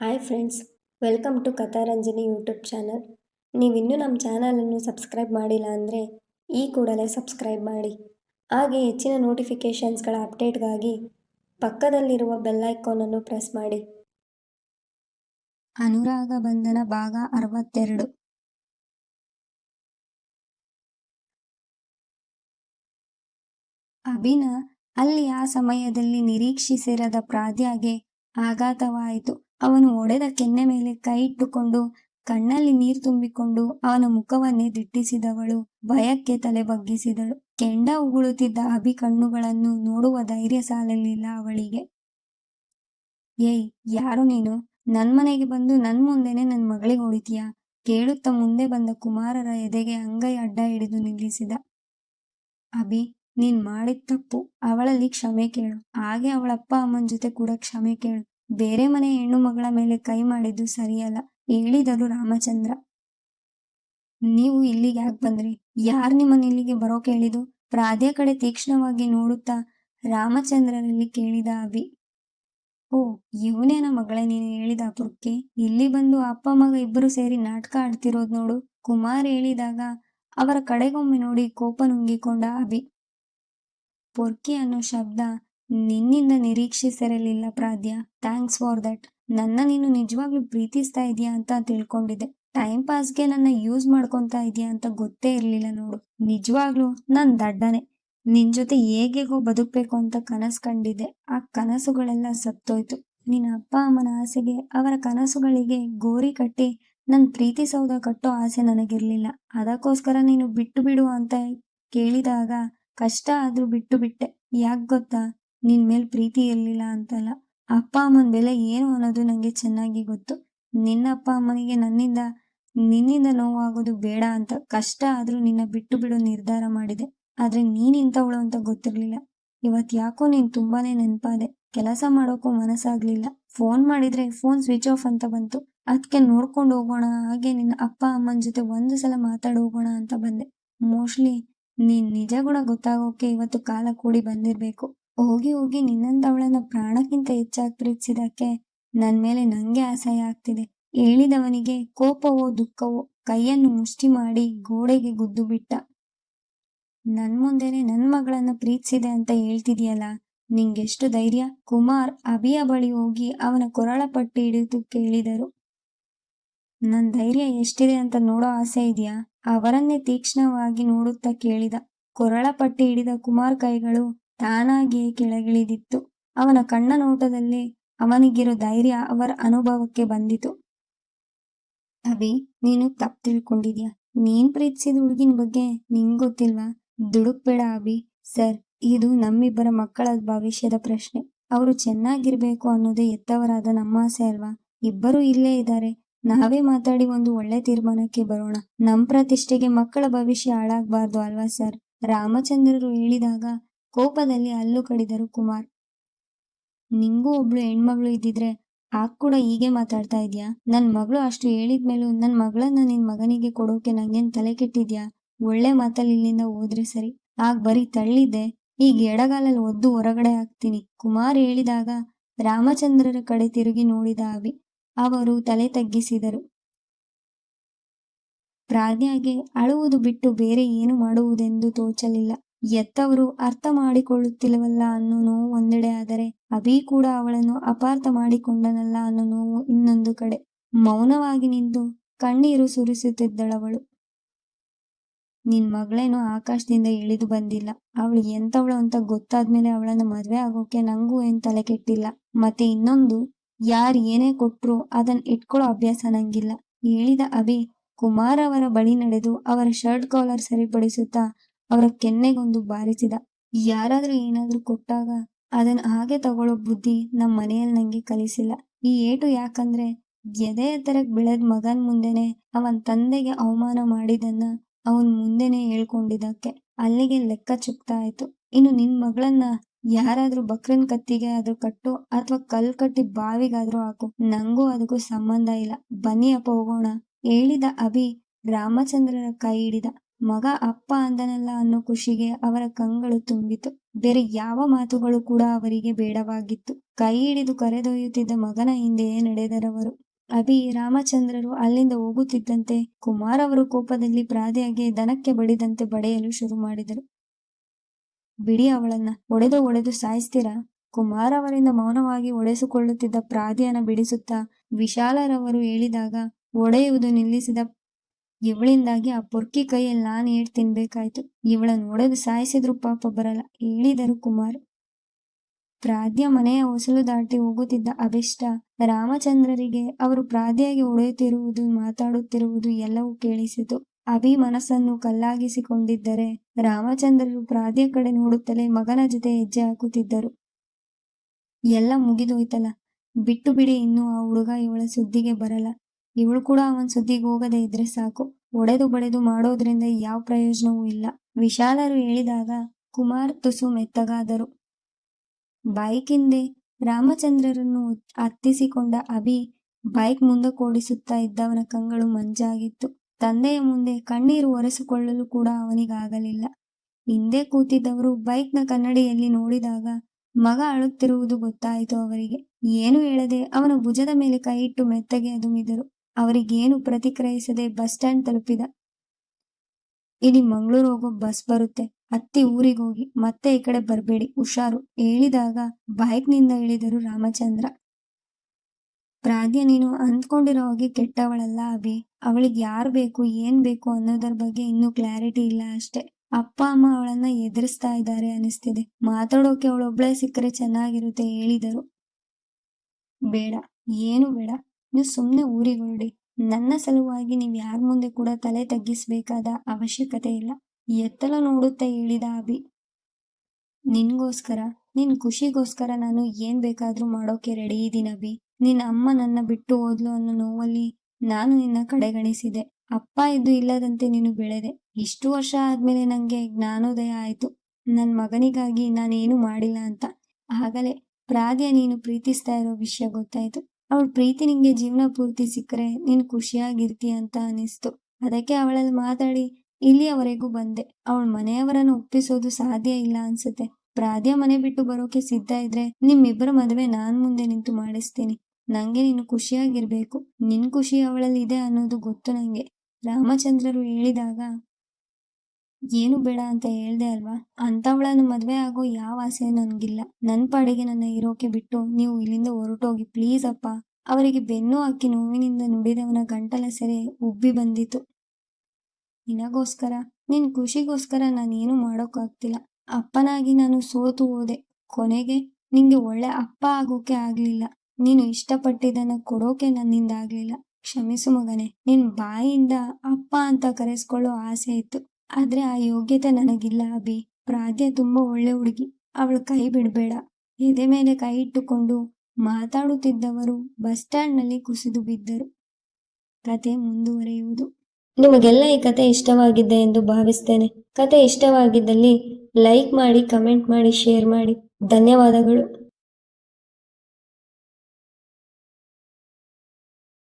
Hi friends, welcome to Katharanjani YouTube channel. ನೀವಿನ್ನೂ ನಮ್ಮ ಚಾನಲನ್ನು ಸಬ್ಸ್ಕ್ರೈಬ್ ಮಾಡಿಲ್ಲ ಅಂದರೆ ಈ ಕೂಡಲೇ ಸಬ್ಸ್ಕ್ರೈಬ್ ಮಾಡಿ. ಹಾಗೆ ಹೆಚ್ಚಿನ ನೋಟಿಫಿಕೇಷನ್ಸ್ಗಳ ಅಪ್ಡೇಟ್ಗಾಗಿ ಪಕ್ಕದಲ್ಲಿರುವ ಬೆಲ್ ಐಕಾನನ್ನು ಪ್ರೆಸ್ ಮಾಡಿ. ಅನುರಾಗ ಬಂಧನ ಭಾಗ ಅರವತ್ತೆರಡು. ಅಭಿನ ಅಲ್ಲಿ ಆ ಸಮಯದಲ್ಲಿ ನಿರೀಕ್ಷಿಸಿರದ ಪ್ರಾದ್ಯಾಗೆ ಆಘಾತವಾಯಿತು. ಅವನು ಒಡೆದ ಕೆನ್ನೆ ಮೇಲೆ ಕೈ ಇಟ್ಟುಕೊಂಡು, ಕಣ್ಣಲ್ಲಿ ನೀರು ತುಂಬಿಕೊಂಡು ಅವನ ಮುಖವನ್ನೇ ದಿಟ್ಟಿಸಿದವಳು. ಭಯಕ್ಕೆ ತಲೆ ಬಗ್ಗಿಸಿದಳು. ಕೆಂಡ ಉಗುಳುತ್ತಿದ್ದ ಅಭಿ ಕಣ್ಣುಗಳನ್ನು ನೋಡುವ ಧೈರ್ಯ ಸಾಲಲಿಲ್ಲ ಅವಳಿಗೆ. ಏಯ್, ಯಾರು ನೀನು? ನನ್ ಮನೆಗೆ ಬಂದು ನನ್ ಮುಂದೆನೆ ನನ್ ಮಗಳಿಗೆ ಹೊಡಿತೀಯ? ಕೇಳುತ್ತಾ ಮುಂದೆ ಬಂದ ಕುಮಾರರ ಎದೆಗೆ ಅಂಗೈ ಅಡ್ಡ ಹಿಡಿದು ನಿಲ್ಲಿಸಿದ. ಅಭಿ, ನೀನ್ ಮಾಡಿದ ತಪ್ಪು. ಅವಳಲ್ಲಿ ಕ್ಷಮೆ ಕೇಳು. ಹಾಗೆ ಅವಳಪ್ಪ ಅಮ್ಮನ ಜೊತೆ ಕೂಡ ಕ್ಷಮೆ ಕೇಳು. ಬೇರೆ ಮನೆ ಹೆಣ್ಣು ಮಗಳ ಮೇಲೆ ಕೈ ಮಾಡಿದ್ದು ಸರಿಯಲ್ಲ ಹೇಳಿದರು ರಾಮಚಂದ್ರ. ನೀವು ಇಲ್ಲಿಗೆ ಯಾಕೆ ಬಂದ್ರಿ? ಯಾರು ನಿಮ್ಮನ್ನ ಇಲ್ಲಿಗೆ ಬರೋಕೆ ಹೇಳಿದು ಪ್ರಾಧ್ಯ ಕಡೆ ತೀಕ್ಷ್ಣವಾಗಿ ನೋಡುತ್ತಾ ರಾಮಚಂದ್ರರಲ್ಲಿ ಕೇಳಿದ ಅಭಿ. ಓ ಇವನೇನ ಮಗಳೇ, ನೀನು ಹೇಳಿದ ಅಪುರಕ್ಕೆ ಇಲ್ಲಿ ಬಂದು ಅಪ್ಪ ಮಗ ಇಬ್ಬರು ಸೇರಿ ನಾಟಕ ಆಡ್ತಿರೋದ್ ನೋಡು. ಕುಮಾರ್ ಹೇಳಿದಾಗ ಅವರ ಕಡೆಗೊಮ್ಮೆ ನೋಡಿ ಕೋಪ ನುಂಗಿಕೊಂಡ ಅಭಿ. ಪೊರ್ಕಿ ಅನ್ನೋ ಶಬ್ದ ನಿನ್ನಿಂದ ನಿರೀಕ್ಷಿಸಿರಲಿಲ್ಲ ಪ್ರಾದ್ಯ ಥ್ಯಾಂಕ್ಸ್ ಫಾರ್ ದಟ್. ನನ್ನ ನೀನು ನಿಜವಾಗ್ಲೂ ಪ್ರೀತಿಸ್ತಾ ಇದೀಯಾ ಅಂತ ತಿಳ್ಕೊಂಡಿದ್ದೆ. ಟೈಮ್ ಪಾಸ್ಗೆ ನನ್ನ ಯೂಸ್ ಮಾಡ್ಕೊತಾ ಇದೀಯಾ ಅಂತ ಗೊತ್ತೇ ಇರ್ಲಿಲ್ಲ ನೋಡು. ನಿಜವಾಗ್ಲೂ ನನ್ ದಡ್ಡನೆ. ನಿನ್ ಜೊತೆ ಹೇಗೆಗೋ ಬದುಕ್ಬೇಕು ಅಂತ ಕನಸು ಕಂಡಿದ್ದೆ. ಆ ಕನಸುಗಳೆಲ್ಲ ಸತ್ತೋಯ್ತು. ನಿನ್ನ ಅಪ್ಪ ಅಮ್ಮನ ಆಸೆಗೆ, ಅವರ ಕನಸುಗಳಿಗೆ ಗೋರಿ ಕಟ್ಟಿ ನನ್ ಪ್ರೀತಿ ಸೌಧ ಕಟ್ಟೋ ಆಸೆ ನನಗಿರ್ಲಿಲ್ಲ. ಅದಕ್ಕೋಸ್ಕರ ನೀನು ಬಿಟ್ಟು ಬಿಡು ಅಂತ ಕೇಳಿದಾಗ ಕಷ್ಟ ಆದ್ರೂ ಬಿಟ್ಟು ಬಿಟ್ಟೆ. ಯಾಕೆ ಗೊತ್ತಾ? ನಿನ್ ಮೇಲ್ ಪ್ರೀತಿ ಇರ್ಲಿಲ್ಲ ಅಂತಲ್ಲ. ಅಪ್ಪ ಅಮ್ಮನ ಬೆಲೆ ಏನು ಅನ್ನೋದು ನಂಗೆ ಚೆನ್ನಾಗಿ ಗೊತ್ತು. ನಿನ್ನ ಅಪ್ಪ ಅಮ್ಮನಿಗೆ ನನ್ನಿಂದ, ನಿನ್ನಿಂದ ನೋವಾಗೋದು ಬೇಡ ಅಂತ ಕಷ್ಟ ಆದ್ರೂ ನಿನ್ನ ಬಿಟ್ಟು ಬಿಡೋ ನಿರ್ಧಾರ ಮಾಡಿದೆ. ಆದ್ರೆ ನೀನ್ ಇಂಥವಳು ಅಂತ ಗೊತ್ತಿರ್ಲಿಲ್ಲ. ಇವತ್ ಯಾಕೋ ನೀನ್ ತುಂಬಾನೇ ನೆನ್ಪಾದೆ. ಕೆಲಸ ಮಾಡೋಕ್ಕೂ ಮನಸ್ಸಾಗ್ಲಿಲ್ಲ. ಫೋನ್ ಮಾಡಿದ್ರೆ ಫೋನ್ ಸ್ವಿಚ್ ಆಫ್ ಅಂತ ಬಂತು. ಅದಕ್ಕೆ ನೋಡ್ಕೊಂಡು ಹೋಗೋಣ, ಹಾಗೆ ನಿನ್ನ ಅಪ್ಪ ಅಮ್ಮನ ಜೊತೆ ಒಂದು ಸಲ ಮಾತಾಡ್ ಹೋಗೋಣ ಅಂತ ಬಂದೆ. ಮೋಸ್ಟ್ಲಿ ನೀನ್ ನಿಜ ಗುಣ ಗೊತ್ತಾಗೋಕೆ ಇವತ್ತು ಕಾಲ ಕೂಡಿ ಬಂದಿರ್ಬೇಕು. ಹೋಗಿ ಹೋಗಿ ನಿನ್ನಂತವಳನ್ನ ಪ್ರಾಣಕ್ಕಿಂತ ಹೆಚ್ಚಾಗಿ ಪ್ರೀತಿಸಿದಕ್ಕೆ ನನ್ ಮೇಲೆ ನಂಗೆ ಅಸಹ್ಯ ಆಗ್ತಿದೆ. ಹೇಳಿದವನಿಗೆ ಕೋಪವೋ ದುಃಖವೋ ಕೈಯನ್ನು ಮುಷ್ಟಿ ಮಾಡಿ ಗೋಡೆಗೆ ಗುದ್ದು ಬಿಟ್ಟ. ನನ್ ಮುಂದೆನೆ ನನ್ ಮಗಳನ್ನ ಪ್ರೀತಿಸಿದೆ ಅಂತ ಹೇಳ್ತಿದ್ಯಲ್ಲ, ನಿಂಗೆಷ್ಟು ಧೈರ್ಯ? ಕುಮಾರ್ ಅಭಿಯ ಬಳಿ ಹೋಗಿ ಅವನ ಕೊರಳ ಪಟ್ಟಿ ಹಿಡಿದು ಕೇಳಿದರು. ನನ್ ಧೈರ್ಯ ಎಷ್ಟಿದೆ ಅಂತ ನೋಡೋ ಆಸೆ ಇದೆಯಾ? ಅವರನ್ನೇ ತೀಕ್ಷ್ಣವಾಗಿ ನೋಡುತ್ತಾ ಕೇಳಿದ. ಕೊರಳ ಪಟ್ಟಿ ಹಿಡಿದ ಕುಮಾರ್ ಕೈಗಳು ತಾನಾಗಿಯೇ ಕೆಳಗಿಳಿದಿತ್ತು. ಅವನ ಕಣ್ಣ ನೋಟದಲ್ಲಿ ಅವನಿಗಿರೋ ಧೈರ್ಯ ಅವರ ಅನುಭವಕ್ಕೆ ಬಂದಿತು. ಅಭಿ, ನೀನು ತಪ್ಪು ತಿಳ್ಕೊಂಡಿದ್ಯಾ? ನೀನ್ ಪ್ರೀತಿಸಿದ ಹುಡುಗಿನ ಬಗ್ಗೆ ನಿಂಗ್ ಗೊತ್ತಿಲ್ವಾ? ದುಡುಕ್ಬೇಡ ಅಭಿ. ಸರ್, ಇದು ನಮ್ಮಿಬ್ಬರ ಮಕ್ಕಳ ಭವಿಷ್ಯದ ಪ್ರಶ್ನೆ. ಅವರು ಚೆನ್ನಾಗಿರ್ಬೇಕು ಅನ್ನೋದೇ ಎತ್ತವರಾದ ನಮ್ಮ ಆಸೆ ಅಲ್ವಾ? ಇಬ್ಬರು ಇಲ್ಲೇ ಇದ್ದಾರೆ. ನಾವೇ ಮಾತಾಡಿ ಒಂದು ಒಳ್ಳೆ ತೀರ್ಮಾನಕ್ಕೆ ಬರೋಣ. ನಮ್ ಪ್ರತಿಷ್ಠೆಗೆ ಮಕ್ಕಳ ಭವಿಷ್ಯ ಹಾಳಾಗ್ಬಾರ್ದು ಅಲ್ವಾ ಸರ್? ರಾಮಚಂದ್ರರು ಹೇಳಿದಾಗ ಕೋಪದಲ್ಲಿ ಅಲ್ಲು ಕಡಿದರು ಕುಮಾರ್. ನಿಂಗೂ ಒಬ್ಳು ಹೆಣ್ಮಗಳು ಇದ್ದಿದ್ರೆ ಆಗ ಕೂಡ ಹೀಗೆ ಮಾತಾಡ್ತಾ ಇದ್ಯಾ? ನನ್ ಮಗಳು ಅಷ್ಟು ಹೇಳಿದ್ಮೇಲೂ ನನ್ ಮಗಳನ್ನ ನಿನ್ ಮಗನಿಗೆ ಕೊಡೋಕೆ ನಂಗೇನ್ ತಲೆ ಕೆಟ್ಟಿದ್ಯಾ? ಒಳ್ಳೆ ಮಾತಲ್ಲಿ ಇಲ್ಲಿಂದ ಹೋದ್ರೆ ಸರಿ. ಆಗ ಬರೀ ತಳ್ಳಿದ್ದೆ. ಈಗ ಎಡಗಾಲಲ್ಲಿ ಒದ್ದು ಹೊರಗಡೆ ಹಾಕ್ತೀನಿ. ಕುಮಾರ್ ಹೇಳಿದಾಗ ರಾಮಚಂದ್ರರ ಕಡೆ ತಿರುಗಿ ನೋಡಿದ ಅವಿ ಅವರು ತಲೆ ತಗ್ಗಿಸಿದರು. ಪ್ರಾಜ್ಞಾಗೆ ಅಳುವುದು ಬಿಟ್ಟು ಬೇರೆ ಏನು ಮಾಡುವುದೆಂದು ತೋಚಲಿಲ್ಲ. ಎತ್ತವರು ಅರ್ಥ ಮಾಡಿಕೊಳ್ಳುತ್ತಿಲ್ಲವಲ್ಲ ಅನ್ನೋ ನೋವು ಒಂದೆಡೆ ಆದರೆ ಅಭಿ ಕೂಡ ಅವಳನ್ನು ಅಪಾರ್ಥ ಮಾಡಿಕೊಂಡನಲ್ಲ ಅನ್ನೋ ನೋವು ಇನ್ನೊಂದು ಕಡೆ. ಮೌನವಾಗಿ ನಿಂತು ಕಣ್ಣೀರು ಸುರಿಸುತ್ತಿದ್ದಳವಳು. ನಿನ್ ಮಗಳೇನು ಆಕಾಶದಿಂದ ಇಳಿದು ಬಂದಿಲ್ಲ. ಅವಳು ಎಂತವಳು ಅಂತ ಗೊತ್ತಾದ್ಮೇಲೆ ಅವಳನ್ನ ಮದ್ವೆ ಆಗೋಕೆ ನಂಗೂ ಏನ್ ತಲೆ ಕೆಟ್ಟಿಲ್ಲ. ಮತ್ತೆ ಇನ್ನೊಂದು, ಯಾರ್ ಏನೇ ಕೊಟ್ರು ಅದನ್ನ ಇಟ್ಕೊಳ್ಳೋ ಅಭ್ಯಾಸ ನಂಗಿಲ್ಲ. ಹೇಳಿದ ಅಭಿ ಕುಮಾರ್ ಅವರ ಬಳಿ ನಡೆದು ಅವರ ಶರ್ಟ್ ಕಾಲರ್ ಸರಿಪಡಿಸುತ್ತಾ ಅವರ ಕೆನ್ನೆಗೊಂದು ಬಾರಿಸಿದ. ಯಾರಾದ್ರೂ ಏನಾದ್ರೂ ಕೊಟ್ಟಾಗ ಅದನ್ನ ಹಾಗೆ ತಗೊಳ್ಳೋ ಬುದ್ಧಿ ನಮ್ ಮನೆಯಲ್ಲಿ ನಂಗೆ ಕಲಿಸಿಲ್ಲ. ಈ ಏಟು ಯಾಕಂದ್ರೆ ಎದೆ ಎತ್ತರಕ್ ಬೆಳೆದ್ ಮಗನ್ ಮುಂದೆನೆ ಅವನ್ ತಂದೆಗೆ ಅವಮಾನ ಮಾಡಿದನ್ನ ಅವನ್ ಮುಂದೆನೆ ಹೇಳ್ಕೊಂಡಿದ್ದಕ್ಕೆ ಅಲ್ಲಿಗೆ ಲೆಕ್ಕ ಚುಕ್ತಾ ಆಯ್ತು ಇನ್ನು ನಿನ್ ಮಗಳನ್ನ ಯಾರಾದ್ರೂ ಬಕ್ರನ್ ಕತ್ತಿಗೆ ಆದ್ರೂ ಕಟ್ಟು ಅಥವಾ ಕಲ್ ಕಟ್ಟಿ ಬಾವಿಗಾದ್ರೂ ಹಾಕು. ನಂಗೂ ಅದಕ್ಕೂ ಸಂಬಂಧ ಇಲ್ಲ. ಬನ್ನಿ ಅಪ್ಪ ಹೋಗೋಣ. ಹೇಳಿದ ಅಭಿ ರಾಮಚಂದ್ರರ ಕೈ ಹಿಡಿದ. ಮಗ ಅಪ್ಪ ಅಂದನಲ್ಲ ಅನ್ನೋ ಖುಷಿಗೆ ಅವರ ಕಂಗಳು ತುಂಬಿತು. ಬೇರೆ ಯಾವ ಮಾತುಗಳು ಕೂಡ ಅವರಿಗೆ ಬೇಡವಾಗಿತ್ತು. ಕೈ ಹಿಡಿದು ಕರೆದೊಯ್ಯುತ್ತಿದ್ದ ಮಗನ ಹಿಂದೆಯೇ ನಡೆದರವರು. ಅಭಿ ರಾಮಚಂದ್ರರು ಅಲ್ಲಿಂದ ಹೋಗುತ್ತಿದ್ದಂತೆ ಕುಮಾರ್ ಅವರು ಕೋಪದಲ್ಲಿ ಪ್ರಾದೆಯಾಗಿ ದನಕ್ಕೆ ಬಡಿದಂತೆ ಬಡೆಯಲು ಶುರು ಮಾಡಿದರು. ಬಿಡಿ ಅವಳನ್ನ, ಒಡೆದು ಒಡೆದು ಸಾಯಿಸ್ತೀರಾ? ಕುಮಾರ್ ಅವರಿಂದ ಮೌನವಾಗಿ ಒಡೆಸಿಕೊಳ್ಳುತ್ತಿದ್ದ ಪ್ರಾದಿಯನ್ನ ಬಿಡಿಸುತ್ತಾ ವಿಶಾಲರವರು ಹೇಳಿದಾಗ, ಒಡೆಯುವುದು ನಿಲ್ಲಿಸಿದ ಇವಳಿಂದಾಗಿ ಆ ಪೊರ್ಕಿ ಕೈಯಲ್ಲಿ ನಾನು ಏಟ್ ತಿನ್ಬೇಕಾಯ್ತು. ಇವಳನ್ನು ಒಡೆದು ಸಾಯಿಸಿದ್ರು ಪಾಪ ಬರಲ್ಲ. ಹೇಳಿದರು ಕುಮಾರ್. ಪ್ರಾದ್ಯ ಮನೆಯ ಹೊಸಲು ದಾಟಿ ಹೋಗುತ್ತಿದ್ದ ಅಭಿಷ್ಟ, ರಾಮಚಂದ್ರರಿಗೆ ಅವರು ಪ್ರಾದ್ಯಾಗಿ ಒಡೆಯುತ್ತಿರುವುದು ಮಾತಾಡುತ್ತಿರುವುದು ಎಲ್ಲವೂ ಕೇಳಿಸಿತು. ಅಭಿ ಮನಸ್ಸನ್ನು ಕಲ್ಲಾಗಿಸಿಕೊಂಡಿದ್ದರೆ ರಾಮಚಂದ್ರರು ಪ್ರಾದ್ಯ ಕಡೆ ನೋಡುತ್ತಲೇ ಮಗನ ಜೊತೆ ಹೆಜ್ಜೆ ಹಾಕುತ್ತಿದ್ದರು. ಎಲ್ಲ ಮುಗಿದೋಯ್ತಲ್ಲ. ಬಿಟ್ಟು ಬಿಡಿ, ಇನ್ನು ಆ ಹುಡುಗ ಇವಳ ಸುದ್ದಿಗೆ ಬರಲ್ಲ. ಇವಳು ಕೂಡ ಅವನ್ ಸುದ್ದಿಗೆ ಹೋಗದೆ ಇದ್ರೆ ಸಾಕು. ಒಡೆದು ಬಡೆದು ಮಾಡೋದ್ರಿಂದ ಯಾವ ಪ್ರಯೋಜನವೂ ಇಲ್ಲ. ವಿಶಾಲರು ಹೇಳಿದಾಗ ಕುಮಾರ್ ತುಸು ಮೆತ್ತಗಾದರು. ಬೈಕ್ ರಾಮಚಂದ್ರರನ್ನು ಹತ್ತಿಸಿಕೊಂಡ ಅಭಿ ಬೈಕ್ ಮುಂದಕ್ಕೋಡಿಸುತ್ತಾ ಇದ್ದವನ ಕಂಗಳು ಮಂಜಾಗಿತ್ತು. ತಂದೆಯ ಮುಂದೆ ಕಣ್ಣೀರು ಒರೆಸಿಕೊಳ್ಳಲು ಕೂಡ ಅವನಿಗಾಗಲಿಲ್ಲ. ಹಿಂದೆ ಕೂತಿದ್ದವರು ಬೈಕ್ನ ಕನ್ನಡಿಯಲ್ಲಿ ನೋಡಿದಾಗ ಮಗ ಅಳುತ್ತಿರುವುದು ಗೊತ್ತಾಯಿತು ಅವರಿಗೆ. ಏನು ಹೇಳದೆ ಅವನ ಭುಜದ ಮೇಲೆ ಕೈಯಿಟ್ಟು ಮೆತ್ತಗೆ ಅದುಮಿದರು. ಅವರಿಗೇನು ಪ್ರತಿಕ್ರಿಯಿಸದೆ ಬಸ್ ಸ್ಟ್ಯಾಂಡ್ ತಲುಪಿದ. ಇಲ್ಲಿ ಮಂಗಳೂರು ಹೋಗೋ ಬಸ್ ಬರುತ್ತೆ. ಅತ್ತಿ ಊರಿಗೆ ಹೋಗಿ ಮತ್ತೆ ಈ ಕಡೆ ಬರಬೇಡಿ. ಹುಷಾರು. ಹೇಳಿದಾಗ ಬೈಕ್ನಿಂದ ಇಳಿದರು ರಾಮಚಂದ್ರ. ಪ್ರಾಧ್ಯ ನೀನು ಅಂದ್ಕೊಂಡಿರೋ ಹಾಗೆ ಕೆಟ್ಟವಳಲ್ಲ ಅಭಿ. ಅವಳಿಗೆ ಯಾರು ಬೇಕು, ಏನ್ ಬೇಕು ಅನ್ನೋದರ ಬಗ್ಗೆ ಇನ್ನೂ ಕ್ಲಾರಿಟಿ ಇಲ್ಲ ಅಷ್ಟೇ. ಅಪ್ಪ, ಅಮ್ಮ ಅವಳನ್ನ ಎದುರಿಸ್ತಾ ಇದ್ದಾರೆ ಅನಿಸ್ತಿದೆ. ಮಾತಾಡೋಕೆ ಅವಳೊಬ್ಳೆ ಸಿಕ್ಕರೆ ಚೆನ್ನಾಗಿರುತ್ತೆ, ಹೇಳಿದರು. ಬೇಡ, ಏನು ಬೇಡ. ನೀವು ಸುಮ್ಮನೆ ಊರಿಗೆ ಹೊರಡಿ ನನ್ನ ಸಲುವಾಗಿ ನೀವು ಯಾರ ಮುಂದೆ ಕೂಡ ತಲೆ ತಗ್ಗಿಸ್ಬೇಕಾದ ಅವಶ್ಯಕತೆ ಇಲ್ಲ. ಎತ್ತಲ ನೋಡುತ್ತಾ ಹೇಳಿದ ಅಭಿ. ನಿನ್ಗೋಸ್ಕರ, ನಿನ್ ಖುಷಿಗೋಸ್ಕರ ನಾನು ಏನ್ ಬೇಕಾದ್ರೂ ಮಾಡೋಕೆ ರೆಡಿ ಇದ್ದೀನಿ ಅಭಿ. ನಿನ್ನ ಅಮ್ಮ ನನ್ನ ಬಿಟ್ಟು ಹೋದ್ಲು ಅನ್ನೋ ನೋವಲ್ಲಿ ನಾನು ನಿನ್ನ ಕಡೆಗಣಿಸಿದೆ. ಅಪ್ಪ ಇದ್ದು ಇಲ್ಲದಂತೆ ನೀನು ಬೆಳೆದೆ. ಇಷ್ಟು ವರ್ಷ ಆದ್ಮೇಲೆ ನಂಗೆ ಜ್ಞಾನೋದಯ ಆಯ್ತು. ನನ್ ಮಗನಿಗಾಗಿ ನಾನೇನು ಮಾಡಿಲ್ಲ ಅಂತ. ಆಗಲೇ ಪ್ರಾದ್ಯ ನೀನು ಪ್ರೀತಿಸ್ತಾ ಇರೋ ವಿಷಯ ಗೊತ್ತಾಯ್ತು. ಅವಳ ಪ್ರೀತಿ ನಿಂಗೆ ಜೀವನ ಪೂರ್ತಿ ಸಿಕ್ಕರೆ ನೀನು ಖುಷಿಯಾಗಿರ್ತೀಯ ಅಂತ ಅನಿಸ್ತು ಅದಕ್ಕೆ ಅವಳಲ್ಲಿ ಮಾತಾಡಿ, ಇಲ್ಲಿಯವರೆಗೂ ಬಂದೆ. ಅವಳ ಮನೆಯವರನ್ನು ಒಪ್ಪಿಸೋದು ಸಾಧ್ಯ ಇಲ್ಲ ಅನ್ಸುತ್ತೆ. ಪ್ರಾದ್ಯ ಮನೆ ಬಿಟ್ಟು ಬರೋಕೆ ಸಿದ್ಧ ಇದ್ರೆ ನಿಮ್ಮಿಬ್ಬರ ಮದುವೆ ನಾನ್ ಮುಂದೆ ನಿಂತು ಮಾಡಿಸ್ತೀನಿ. ನಂಗೆ ನೀನು ಖುಷಿಯಾಗಿರ್ಬೇಕು. ನಿನ್ ಖುಷಿ ಅವಳಲ್ಲಿ ಇದೆ ಅನ್ನೋದು ಗೊತ್ತು ನಂಗೆ. ರಾಮಚಂದ್ರರು ಹೇಳಿದಾಗ ಏನು ಬೇಡ ಅಂತ ಹೇಳ್ದೆ ಅಲ್ವಾ? ಅಂತವಳನ್ನು ಮದ್ವೆ ಆಗೋ ಯಾವ ಆಸೆ ನನ್ಗಿಲ್ಲ. ನನ್ ಪಾಡಿಗೆ ನನ್ನ ಇರೋಕೆ ಬಿಟ್ಟು ನೀವು ಇಲ್ಲಿಂದ ಹೊರಟೋಗಿ ಪ್ಲೀಸ್ ಅಪ್ಪ. ಅವರಿಗೆ ಬೆನ್ನು ಹಾಕಿ ನೋವಿನಿಂದ ನುಡಿದವನ ಗಂಟಲ ಸೆರೆ ಉಬ್ಬಿ ಬಂದಿತು ನಿನಗೋಸ್ಕರ, ನಿನ್ ಖುಷಿಗೋಸ್ಕರ ನಾನೇನು ಮಾಡೋಕ್ಕಾಗ್ತಿಲ್ಲ ಅಪ್ಪನಾಗಿ ನಾನು ಸೋತು ಹೋದೆ. ಕೊನೆಗೆ ನಿಂಗೆ ಒಳ್ಳೆ ಅಪ್ಪ ಆಗೋಕೆ ಆಗ್ಲಿಲ್ಲ. ನೀನು ಇಷ್ಟಪಟ್ಟಿದ್ದನ್ನ ಕೊಡೋಕೆ ನನ್ನಿಂದ ಆಗ್ಲಿಲ್ಲ. ಕ್ಷಮಿಸು ಮಗನೆ, ನಿನ್ ಬಾಯಿಂದ ಅಪ್ಪ ಅಂತ ಕರೆಸ್ಕೊಳ್ಳೋ ಆಸೆ ಇತ್ತು. ಆದ್ರೆ ಆ ಯೋಗ್ಯತೆ ನನಗಿಲ್ಲ ಅಭಿ. ಪ್ರಾದ್ಯ ತುಂಬಾ ಒಳ್ಳೆ ಹುಡುಗಿ. ಅವಳ ಕೈ ಬಿಡಬೇಡ. ಎದೆ ಮೇಲೆ ಕೈ ಇಟ್ಟುಕೊಂಡು ಮಾತಾಡುತ್ತಿದ್ದವರು ಬಸ್ ಸ್ಟ್ಯಾಂಡ್ನಲ್ಲಿ ಕುಸಿದು ಬಿದ್ದರು. ಕತೆ ಮುಂದುವರೆಯುವುದು. ನಿಮಗೆಲ್ಲ ಈ ಕತೆ ಇಷ್ಟವಾಗಿದೆ ಎಂದು ಭಾವಿಸ್ತೇನೆ. ಕತೆ ಇಷ್ಟವಾಗಿದ್ದಲ್ಲಿ ಲೈಕ್ ಮಾಡಿ, ಕಮೆಂಟ್ ಮಾಡಿ, ಶೇರ್ ಮಾಡಿ. ಧನ್ಯವಾದಗಳು.